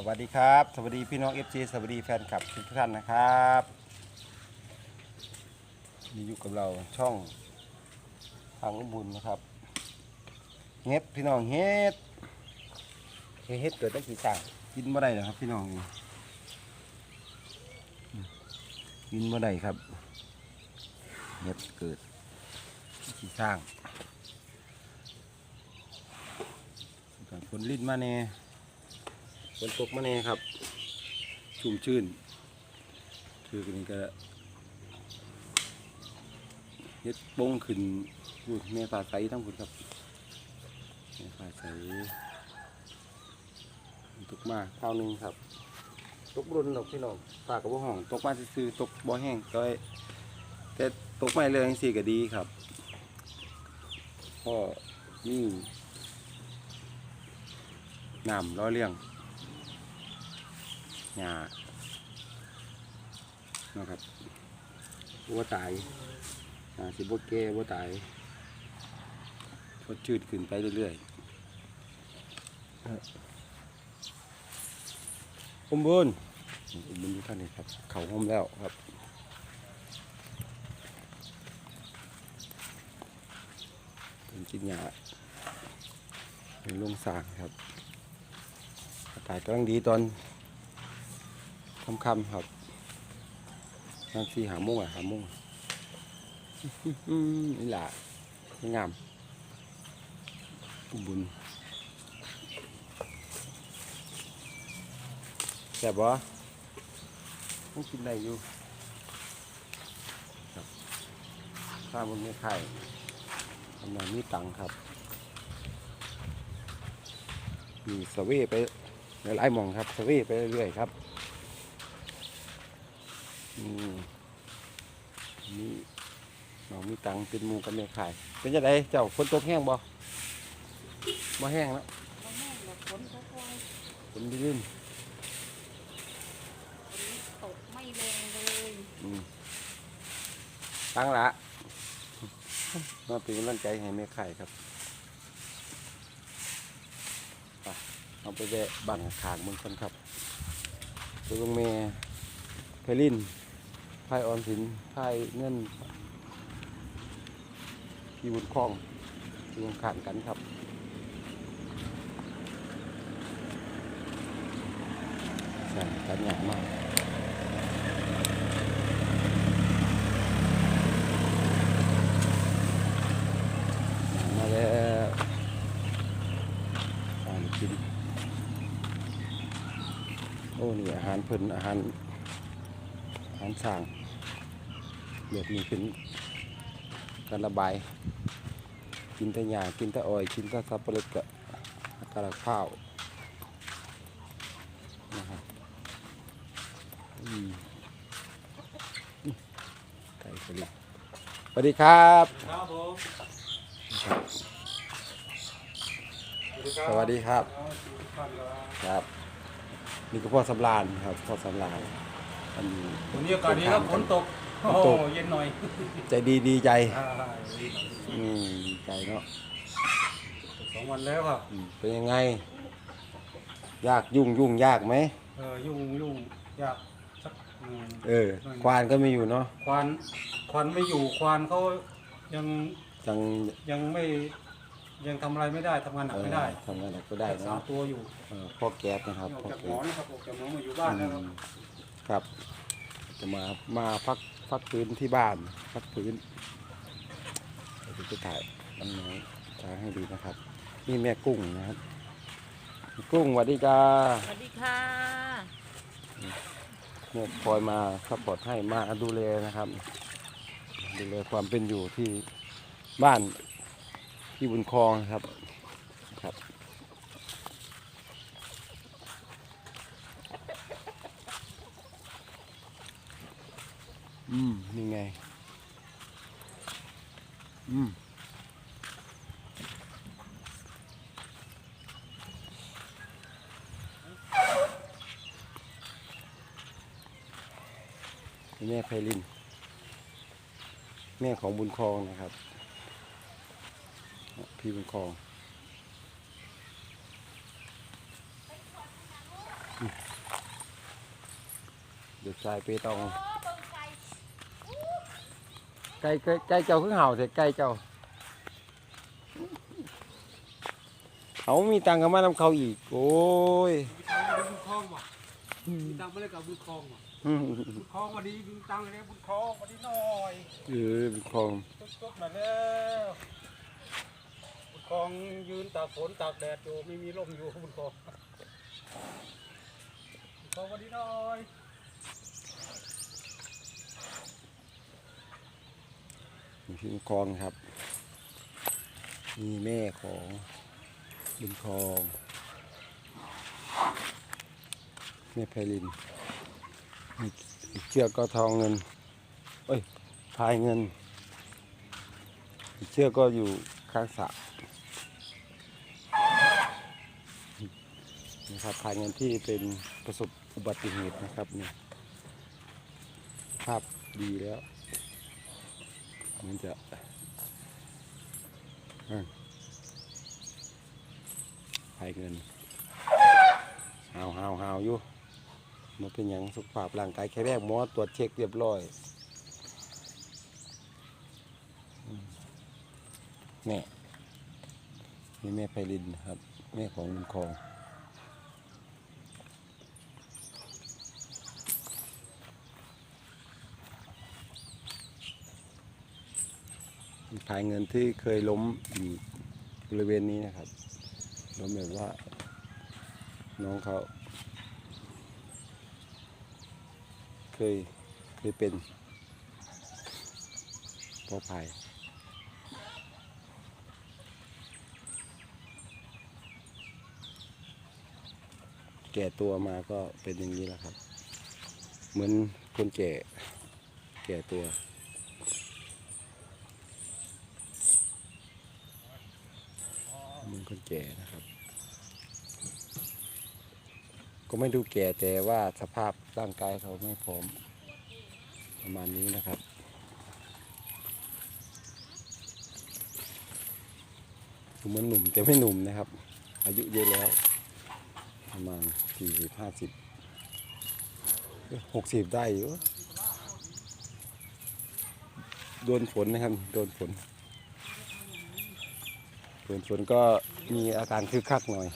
สวัสดีครับ สวัสดีพี่น้อง FC สวัสดีแฟนคลับทุกท่านนะครับนี่อยู่กับเราช่องทางอุบุญนะครับเฮ็ดพี่น้องเฮ็ดเฮ็ดเกิดได้กี่สั่งกินบ่ได้เหรอครับ พี่น้องนี่กินบ่ได้ครับเฮ็ดเกิดที่สร้างฝนลิ้นมาแน่ ฝนตกมาแน่ครับ ชุ่มชื่นคือกันนี้ก็เฮ็ดโป้งขึ้นพูดแม่ปลาใสทั้งหมดครับแม่ปลาใสตกมาข้าวหนึงครับ ตกรุนดอกพี่น้องปลากับบ่ห้อง ตกมาซื่อๆตกบ่แห้งก็แต่ตกไม่เลยจังซี่ก็ดีครับก็นี่น้ำร้อยเลี้ยง หญ้านะครับวัวตายอ่าสิบวแก่วัวตายชดชืดขึ้นไปเรื่อยๆเอ่ออุมบุญอุมบุญทุกท่านนี่ครับ เขาห้มแล้วครับเป็นกินหญ้าเป็นลงสร้างครับอากาศกำลังดีตอน ค่ำๆครับนั่นสี่หาโมงอะหาโมงอืมนี่แหละงามอุบุญแซ่บบ่ต้องกินได้อยู่ครับข้าวมันไม่ไข่ทำไมมีตังครับมีสว่ไปหลายๆมองครับสว่ไปเรื่อยๆครับ อืมนี่น้องมีตังค์เป็นหมูกับแม่ขาย เป็นจะไดเจ้าฝนตกแห้งบ่บ่แห้งแล้วบ่แม่นดอกฝนค่อยฝนลื่นๆฝนตกไม่แรงเลยๆอืมตังละมาเป็นกำลังใจให้แม่ขายครับไปเอาไปแวะบ้านขางๆมึงคนครับตัวลงเมไพลิน ไพออนสินไพเงินที่บุญคลองที่วงขานกันครับใช่กันอย่างมากมาแล้วอาหารกินโอ้นี่อาหารเพิ่นอาหารอาหารสร้าง เดือดมีขึ้นการระบาย กินแต่หญ้ากินแต่อ้อย กินแต่สับปะรดกะกระข้าวนะครับอืมไก่สลิดสวัสดีครับครับผมสวัสดีครับ ครับ นี่ก็พ่อสำรานครับพ่อสำรานอันนี้วันนี้อากาศดีครับฝนตก โอ้โหเย็นหน่อยใจดีดีใจอ่าอืมดีใจเนาะสองวันแล้วครับอืมเป็นยังไง ยากยุ่งยุ่งยากไหมเออยุ่งยุ่งยากสักอืมเออ ควานก็ไม่อยู่เนาะควานควานไม่อยู่ควานเขายังจังยังไม่ยังทำอะไรไม่ได้ทำงานหนัเอกอไม่ได้ทำงานอะไรก็ได้รักษาเนาะตัวอยู่เออพ่อแก๊สนะครับออกพ่อจากหมแก๊อสนะครับออกจากหมอมาอยู่บ้านแล้วครับอืมครับ จะมามาพัก พักพื้นที่บ้านพักพื้นเดี๋ยวจะถ่ายน้องน้อยถ่ายให้ดูนะครับ นี่แม่กุ้งนะครับกุ้งสวัสดีจ้าสวัสดีค่ะแม่คอยมาซัพพอร์ตให้มาดูแลนะครับ ดูแลความเป็นอยู่ที่บ้านที่บุญคลองนะครับครับ อืมนี่ไง อืมแม่ไพลิน แม่ของบุญครองนะครับ พี่บุญครองเด็กชายเปตอง ไก่ไก่ไก่ไก่เจ้าคือเห่าเถอะไก่เจ้าเขามีตังค์กับมานำเขาอีก โอ้ยมีตังค์บุญคลองว่ะมีตังค์ไม่ได้กับบุญคลองว่ะอืมบุญคลองมาดีมีตังค์เลยบุญคลองมาดีหน่อยเออเป็นของจุ๊บๆมาแล้วบุญคลองยืนตากฝนตากแดดอยู่ไม่มีร่มอยู่บุญคลองบุญคลองมาดีหน่อย มีพี่บุญคลองครับมีแม่ของบุญคลองแม่ไพลินอีกอีกเชือกก็ทองเงิน เอ้ยพายเงิน อีกเชือกก็อยู่ข้างสระนะครับพายเงินที่เป็นประสบอุบัติเหตุนะครับนี่ภาพดีแล้ว มันจะอะพายเงินหาวหาวหาวอยู่มันเป็นอย่างสุขภาพร่างกายแข็งแรงหมอตรวจเช็คเรียบร้อยแม่นี่แม่ไพลินครับ แม่ของลุงคอง พายเงินที่เคยล้มอยู่บริเวณนี้นะครับล้มแบบว่า น้องเขาเคยเคยเป็นพ่อพายแก่ตัวมาก็เป็นอย่างนี้แหละครับ เหมือนคนแก่แก่ตัว เห มันคนแก่นะครับ ก็ไม่ดูแก่แต่ว่าสภาพร่างกายเขาไม่พร้อม ประมาณนี้นะครับดูเหมือนหนุ่มแต่ไม่หนุ่มนะครับ อายุเยอะแล้ว ประมาณสี่สิบห้าสิบหกสิบได้อยู่โดนฝนนะครับ โดนฝน ส่วนฝนก็มีอาการคึกคักหน่อย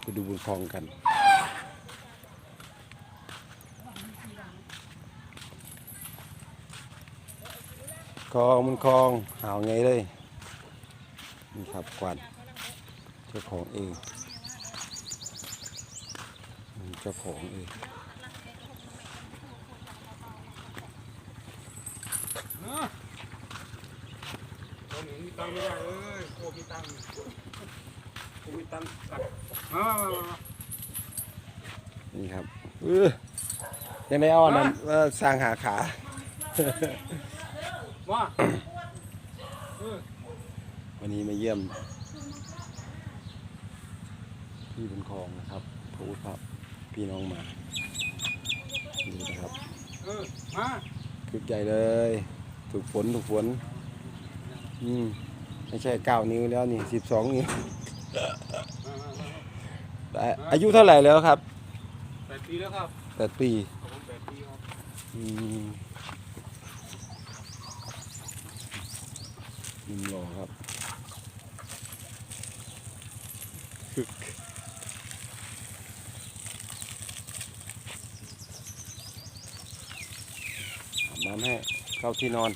ไปดูบุญคลองกันคลองบุญคลองหาวไงเลยนี่ครับกวนเจ้าของเองเจ้าของเองตอนนี้มี ตังค์ไม่ได้เอ้ยโอ้มีตังค์โอ้มีตังค์ตัดมามามามานี่ครับเออยังได้เอาอันนั้นว่าสร้างหาขามาเออวันนี้มาเยี่ยม พี่บุญคลองนะครับพระอุทับพี่น้องมาดูนะครับเออมาคึกใหญ่เลย ถูกฝนถูกฝน อืม ไม่ใช่เก้านิ้วแล้วนี่สิบสองนิ้วมามามาแต่อายุเท่าไหร่แล้วครับแปดปีแล้วครับแปดปีผมแปดปีครับอืมหนุ่มหล่อครับคึกอาบน้ำให้เข้าที่นอน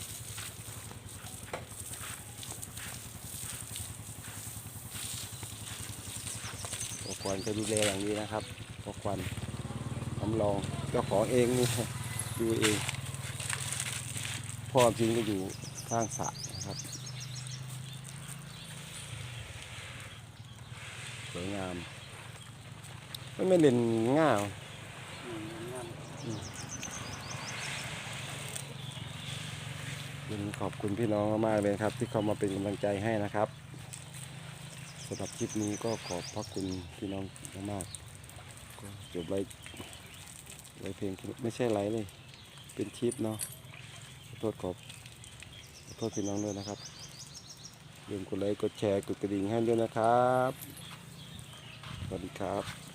พอ ควันก็ดูแลอย่างดีนะครับพอควันทำลองเจ้าของเองนี่ดูเองพ่อจริงก็อยู่ข้างสระนะครับสวยงามไม่ไม่เล่นง่าวขอบคุณพี่น้องมากเลยครับ ที่เข้ามาเป็นกำลังใจให้นะครับ สำหรับคลิปนี้ก็ขอบพระคุณพี่น้องมากๆก็จบไว้ไว้เพลงไม่ใช่ไรเลย เป็นคลิปเนาะขอโทษขอบขอโทษพี่น้องด้วยนะครับอย่าลืมกดไลค์กดแชร์กดกระดิ่งให้ด้วยนะครับสวัสดีครับ